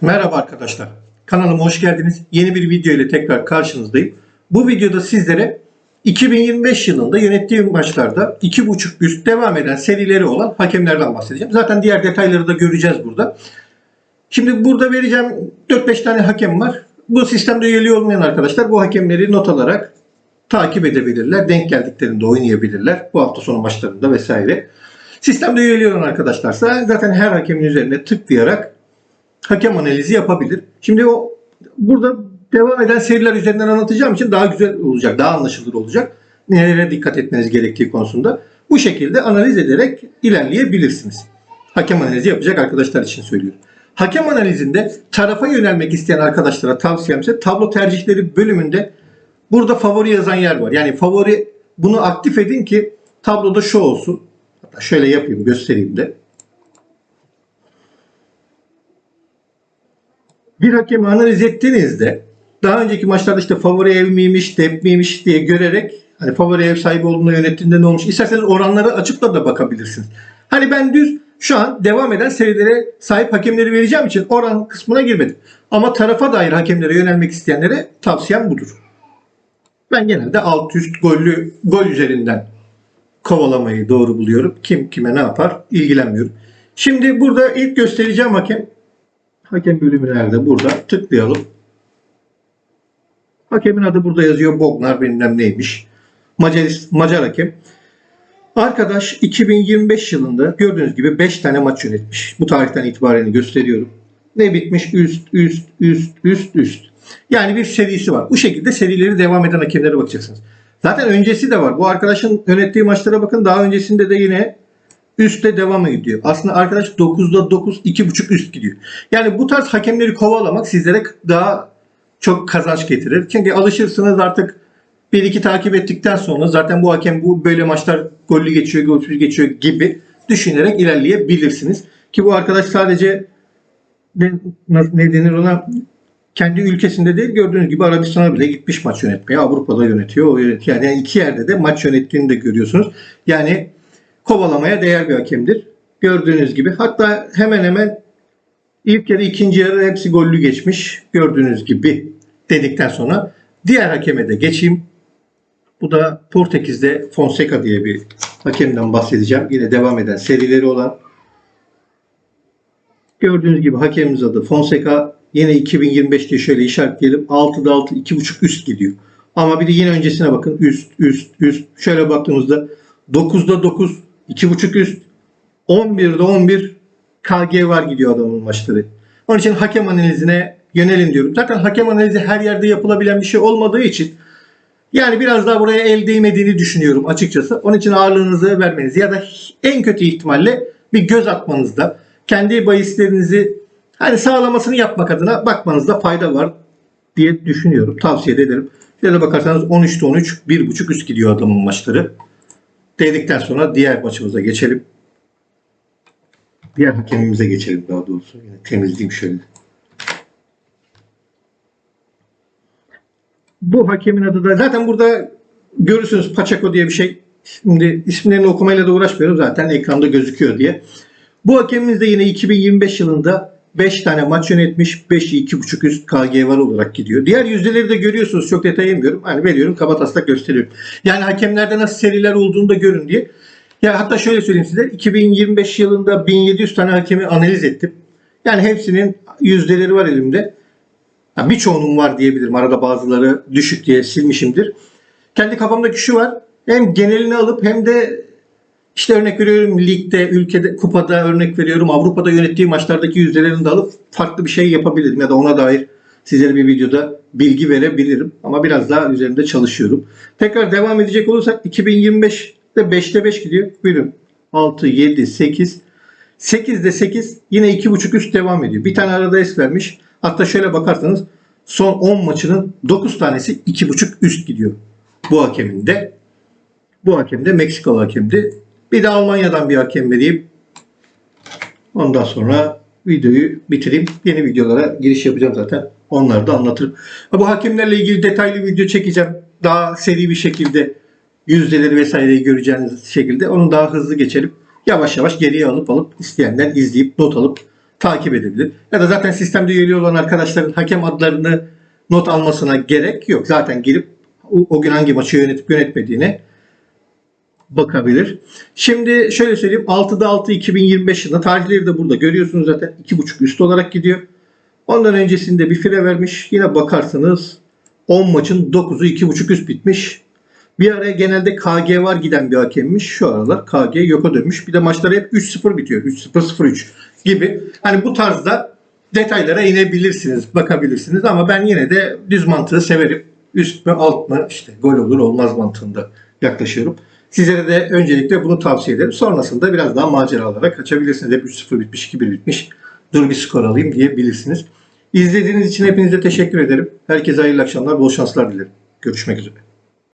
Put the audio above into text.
Merhaba arkadaşlar. Kanalıma hoş geldiniz. Yeni bir video ile tekrar karşınızdayım. Bu videoda sizlere 2025 yılında yönettiğim maçlarda 2.5 üst devam eden serileri olan hakemlerden bahsedeceğim. Zaten diğer detayları da göreceğiz burada. Şimdi burada vereceğim 4-5 tane hakem var. Bu sistemde üyeliği olmayan arkadaşlar bu hakemleri not alarak takip edebilirler. Denk geldiklerinde oynayabilirler. Bu hafta sonu maçlarında vesaire. Sistemde üyeliği olan arkadaşlarsa zaten her hakemin üzerine tıklayarak hakem analizi yapabilir. Şimdi o burada devam eden seriler üzerinden anlatacağım için daha güzel olacak, daha anlaşılır olacak. Nelere dikkat etmeniz gerektiği konusunda. Bu şekilde analiz ederek ilerleyebilirsiniz. Hakem analizi yapacak arkadaşlar için söylüyorum. Hakem analizinde tarafa yönelmek isteyen arkadaşlara tavsiyemse tablo tercihleri bölümünde burada favori yazan yer var. Yani favori bunu aktif edin ki tabloda şu olsun. Hatta şöyle yapayım göstereyim de. Bir hakemi analiz ettiğinizde daha önceki maçlarda işte favori ev miymiş, dep miymiş diye görerek hani favori ev sahibi olduğunda yönettiğinde ne olmuş isterseniz oranları açıp da da bakabilirsiniz. Hani ben düz şu an devam eden serilere sahip hakemleri vereceğim için oran kısmına girmedim. Ama tarafa dair hakemlere yönelmek isteyenlere tavsiyem budur. Ben genelde alt üst gollü gol üzerinden kovalamayı doğru buluyorum. Kim kime ne yapar ilgilenmiyorum. Şimdi burada ilk göstereceğim hakem Hakem bölümü nerede? Burada. Tıklayalım. Hakemin adı burada yazıyor. Bognar bilmem neymiş. Macar, Macar hakem. Arkadaş 2025 yılında gördüğünüz gibi 5 tane maç yönetmiş. Bu tarihten itibaren gösteriyorum. Ne bitmiş? Üst, üst, üst, üst, üst. Yani bir serisi var. Bu şekilde serileri devam eden hakemlere bakacaksınız. Zaten öncesi de var. Bu arkadaşın yönettiği maçlara bakın. Daha öncesinde de yine üstte devam ediyor. Aslında arkadaş 9'da 9, 2.5 üst gidiyor. Yani bu tarz hakemleri kovalamak sizlere daha çok kazanç getirir. Çünkü alışırsınız artık bir iki takip ettikten sonra zaten bu hakem bu böyle maçlar gollü geçiyor, golsüz geçiyor gibi düşünerek ilerleyebilirsiniz. Ki bu arkadaş sadece ne, denir ona kendi ülkesinde değil gördüğünüz gibi Arabistan'a bile gitmiş maç yönetmeye. Avrupa'da yönetiyor. O yönetiyor. Yani iki yerde de maç yönettiğini de görüyorsunuz. Yani kovalamaya değer bir hakemdir. Gördüğünüz gibi. Hatta hemen hemen ilk yarı ikinci yarı hepsi gollü geçmiş. Gördüğünüz gibi dedikten sonra diğer hakeme de geçeyim. Bu da Portekiz'de Fonseca diye bir hakemden bahsedeceğim. Yine devam eden serileri olan. Gördüğünüz gibi hakemimiz adı Fonseca. Yine 2025 diye şöyle işaretleyelim. 6'da 6, 2.5 üst gidiyor. Ama bir de yine öncesine bakın. Üst, üst, üst. Şöyle baktığımızda 9'da 9, 2.5 üst, 11'de 11 KG var gidiyor adamın maçları. Onun için hakem analizine yönelin diyorum. Zaten hakem analizi her yerde yapılabilen bir şey olmadığı için yani biraz daha buraya el değmediğini düşünüyorum açıkçası. Onun için ağırlığınızı vermeniz ya da en kötü ihtimalle bir göz atmanızda kendi bahislerinizi hani sağlamasını yapmak adına bakmanızda fayda var diye düşünüyorum. Tavsiye de ederim. Şöyle bakarsanız 13'te 13, 1.5 üst gidiyor adamın maçları. Dedikten sonra diğer maçımıza geçelim. Diğer hakemimize geçelim daha doğrusu. Yine temizleyeyim şöyle. Bu hakemin adı da zaten burada görürsünüz Pacheco diye bir şey. Şimdi isimlerini okumayla da uğraşmıyorum zaten ekranda gözüküyor diye. Bu hakemimiz de yine 2025 yılında 5 tane maç yönetmiş. 5'i 2.5 üst KG var olarak gidiyor. Diğer yüzdeleri de görüyorsunuz. Çok detay yemiyorum. Hani veriyorum kabataslak gösteriyorum. Yani hakemlerde nasıl seriler olduğunu da görün diye. Ya hatta şöyle söyleyeyim size. 2025 yılında 1700 tane hakemi analiz ettim. Yani hepsinin yüzdeleri var elimde. Ya birçoğunun var diyebilirim. Arada bazıları düşük diye silmişimdir. Kendi kafamdaki şu var. Hem genelini alıp hem de işte örnek veriyorum ligde, ülkede, kupada örnek veriyorum. Avrupa'da yönettiği maçlardaki yüzdelerini de alıp farklı bir şey yapabilirim. Ya da ona dair sizlere bir videoda bilgi verebilirim. Ama biraz daha üzerinde çalışıyorum. Tekrar devam edecek olursak 2025'te 5'te 5 gidiyor. Buyurun. 6, 7, 8. 8'de 8 yine 2.5 üst devam ediyor. Bir tane arada es vermiş. Hatta şöyle bakarsanız son 10 maçının 9 tanesi 2.5 üst gidiyor. Bu hakemin de. Bu hakem de Meksikalı hakemdi. Bir de Almanya'dan bir hakem vereyim. Ondan sonra videoyu bitireyim. Yeni videolara giriş yapacağım zaten. Onları da anlatırım. Bu hakemlerle ilgili detaylı video çekeceğim. Daha seri bir şekilde yüzdeleri vesaireyi göreceğiniz şekilde. Onu daha hızlı geçelim. Yavaş yavaş geriye alıp alıp isteyenler izleyip not alıp takip edebilir. Ya da zaten sistemde üyeli olan arkadaşların hakem adlarını not almasına gerek yok. Zaten girip o, o gün hangi maçı yönetip yönetmediğine bakabilir. Şimdi şöyle söyleyeyim 6'da 6 2025 yılında tarihleri de burada görüyorsunuz zaten 2.5 üst olarak gidiyor. Ondan öncesinde bir fire vermiş. Yine bakarsanız 10 maçın 9'u 2.5 üst bitmiş. Bir araya genelde KG var giden bir hakemmiş. Şu aralar KG yoka dönmüş. Bir de maçlar hep 3-0 bitiyor. 3-0-0-3 gibi. Hani bu tarzda detaylara inebilirsiniz, bakabilirsiniz ama ben yine de düz mantığı severim. Üst mü alt mı işte gol olur olmaz mantığında yaklaşıyorum. Sizlere de öncelikle bunu tavsiye ederim. Sonrasında biraz daha maceralara kaçabilirsiniz. Hep 3-0 bitmiş, 2-1 bitmiş. Dur bir skor alayım diyebilirsiniz. İzlediğiniz için hepinize teşekkür ederim. Herkese hayırlı akşamlar, bol şanslar dilerim. Görüşmek üzere.